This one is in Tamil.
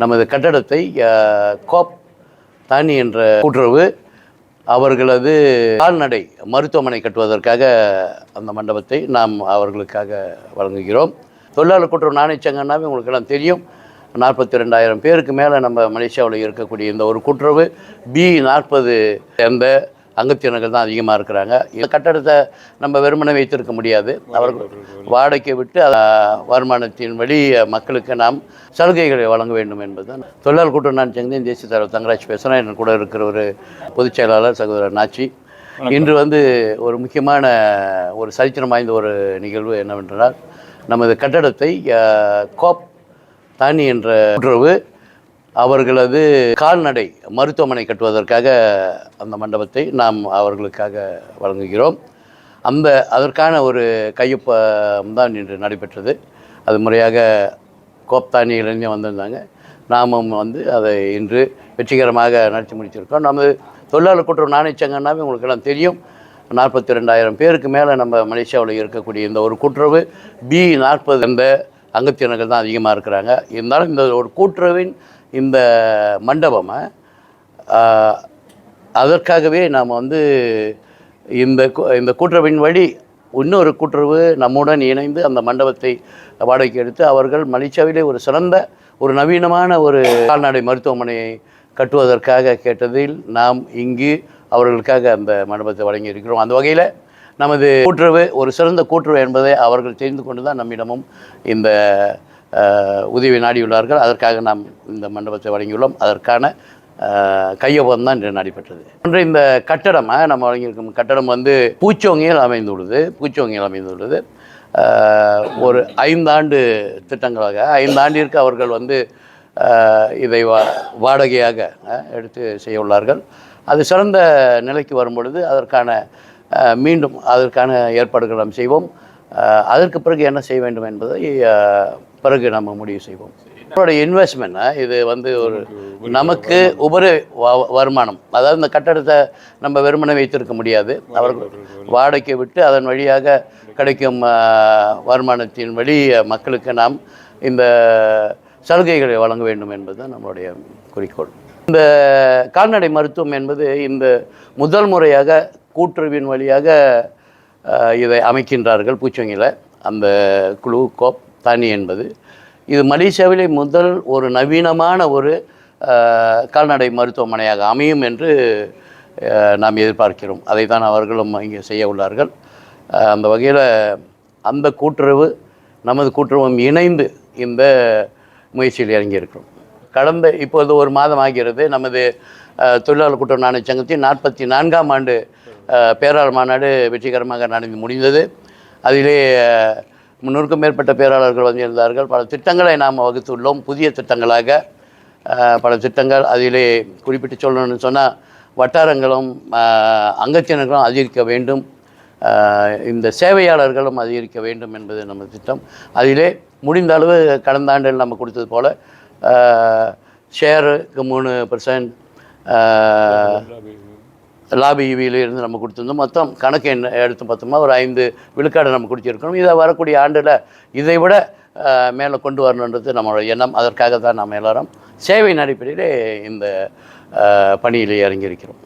நமது கட்டடத்தை கோப் தானி என்ற கூட்டுறவு அவர்களது கால்நடை மருத்துவமனை கட்டுவதற்காக அந்த மண்டபத்தை நாம் அவர்களுக்காக வழங்குகிறோம். தொழிலாளர் கூட்டுறவு நாணயச்சங்கன்னாவே உங்களுக்கு எல்லாம் தெரியும். நாற்பத்தி ரெண்டாயிரம் பேருக்கு மேலே நம்ம மலேசியாவில் இருக்கக்கூடிய இந்த ஒரு கூட்டுறவு பி நாற்பது சேர்ந்த அங்கத்தினர்கள் தான் அதிகமாக இருக்கிறாங்க. இந்த கட்டடத்தை நம்ம வெறுமனே வைத்திருக்க முடியாது. அவர்கள் வாடகை விட்டு வருமானத்தின் வழி மக்களுக்கு நாம் சலுகைகளை வழங்க வேண்டும் என்பதுதான். தொழிலாளர் கூட்டுறவு நான் சங்கத்தின் தேசிய தலைவர் தங்கராஜ் பேசுகிறேன் என் கூட இருக்கிற ஒரு பொதுச் செயலாளர் சகோதரர் நாச்சி. இன்று வந்து ஒரு முக்கியமான ஒரு சரித்திரம் வாய்ந்த ஒரு நிகழ்வு என்னவென்றால் நமது கட்டடத்தை கோப் தானி என்ற கூட்டுறவு அவர்களது கால்நடை மருத்துவமனை கட்டுவதற்காக அந்த மண்டபத்தை நாம் அவர்களுக்காக வழங்குகிறோம். அந்த அதற்கான ஒரு கையொப்பம் தான் இன்று நடைபெற்றது. அது முறையாக கோப்தானியிலிருந்து வந்திருந்தாங்க. நாமும் வந்து அதை இன்று வெற்றிகரமாக நடத்தி முடிச்சிருக்கோம். நமது தொழிலாளர் கூட்டுறவு நாணயச்சங்கன்னாவே உங்களுக்கு எல்லாம் தெரியும். நாற்பத்தி ரெண்டாயிரம் பேருக்கு மேலே நம்ம மலேசியாவில் இருக்கக்கூடிய இந்த ஒரு கூட்டுறவு பி நாற்பது அந்த அங்கத்தினர்கள் தான் அதிகமாக இருக்கிறாங்க. இருந்தாலும் இந்த ஒரு கூட்டுறவின் இந்த மண்டபம் அதற்காகவே நாம் வந்து இந்த இந்த கூட்டுறவின் வழி இன்னொரு கூட்டுறவு நம்முடன் இணைந்து அந்த மண்டபத்தை வாடகைக்கு எடுத்து அவர்கள் மலேசியாவிலே ஒரு சிறந்த ஒரு நவீனமான ஒரு கால்நடை மருத்துவமனையை கட்டுவதற்காக கேட்டதில் நாம் இங்கு அவர்களுக்காக அந்த மண்டபத்தை வழங்கி இருக்கிறோம் அந்த வகையில் நமது கூட்டுறவு ஒரு சிறந்த கூட்டுறவு என்பதை அவர்கள் தெரிந்து கொண்டு தான் நம்மிடமும் இந்த உதவி நாடியுள்ளார்கள். அதற்காக நாம் இந்த மண்டபத்தை வழங்கியுள்ளோம். அதற்கான அஹ், கையொப்பம் தான் இன்று நடைபெற்றது. ஒன்று இந்த கட்டடம் நம்ம வழங்கியிருக்கும் கட்டடம் வந்து பூச்சோங்கியில் அமைந்துள்ளது. பூச்சோங்கியில் அமைந்துள்ளது. ஒரு ஐந்தாண்டு திட்டங்களாக ஐந்தாண்டிற்கு அவர்கள் வந்து இதை வா வாடகையாக எடுத்து செய்ய உள்ளார்கள். அது சிறந்த நிலைக்கு வரும் பொழுது அதற்கான மீண்டும் அதற்கான ஏற்பாடுகள் நாம் செய்வோம். அதற்கு பிறகு என்ன செய்ய வேண்டும் என்பதை பிறகு நம்ம முடிவு செய்வோம். நம்மளுடைய இன்வெஸ்ட்மெண்ட் இது வந்து ஒரு நமக்கு உபரி வருமானம். அதாவது இந்த கட்டடத்தை நம்ம வெறுமனே வைத்திருக்க முடியாது. அவர்கள் வாடகை விட்டு அதன் வழியாக கிடைக்கும் வருமானத்தின் வழி மக்களுக்கு நாம் இந்த சலுகைகளை வழங்க வேண்டும் என்பதுதான் நம்மளுடைய குறிக்கோள். இந்த கால்நடை மருத்துவம் என்பது இந்த முதல் முறையாக கூட்டுறவின் வழியாக இதை அமைக்கின்றார்கள் பூச்சொங்கியில் அந்த குழு கோப் தானி என்பது. இது மலேசியாவிலே முதல் ஒரு நவீனமான ஒரு கால்நடை மருத்துவமனையாக அமையும் என்று நாம் எதிர்பார்க்கிறோம். அதை தான் அவர்களும் இங்கே செய்ய உள்ளார்கள். அந்த வகையில் அந்த கூட்டுறவு நமது கூட்டுறவும் இணைந்து இந்த முயற்சியில் இறங்கியிருக்கிறோம். கடந்த இப்போது ஒரு மாதம் ஆகிறது. நமது தொழிலாளர் கூட்டுறவு நாணய சங்கத்தின் நாற்பத்தி நான்காம் ஆண்டு பேராளர் மாநாடு வெற்றிகரமாக நடந்து முடிந்தது. அதிலே முன்னூறுக்கும் மேற்பட்ட பேராளர்கள் வந்திருந்தார்கள். பல திட்டங்களை நாம் வகுத்துள்ளோம். புதிய திட்டங்களாக பல திட்டங்கள் அதிலே குறிப்பிட்டு சொல்லணும்னு சொன்னால் வட்டாரங்களும் அங்கத்தினர்களும் அதிகரிக்க வேண்டும். இந்த சேவையாளர்களும் அதிகரிக்க வேண்டும் என்பது நம்ம திட்டம். அதிலே முடிந்த அளவு கடந்த ஆண்டில் நம்ம கொடுத்தது போல் ஷேருக்கு மூணு பர்சன்ட் லாபி இருந்து நம்ம கொடுத்துருந்தோம். மொத்தம் கணக்கு என்ன எடுத்து பார்த்தோம்னா ஒரு ஐந்து விழுக்காடு நம்ம கொடுத்துருக்கணும் இதை வரக்கூடிய ஆண்டில் இதை விட மேலே கொண்டு வரணுன்றது நம்மளோட எண்ணம். அதற்காக தான் நாம் எல்லாரும் சேவையின் அடிப்படையிலே இந்த பணியில் பணியிலே இறங்கியிருக்கிறோம்.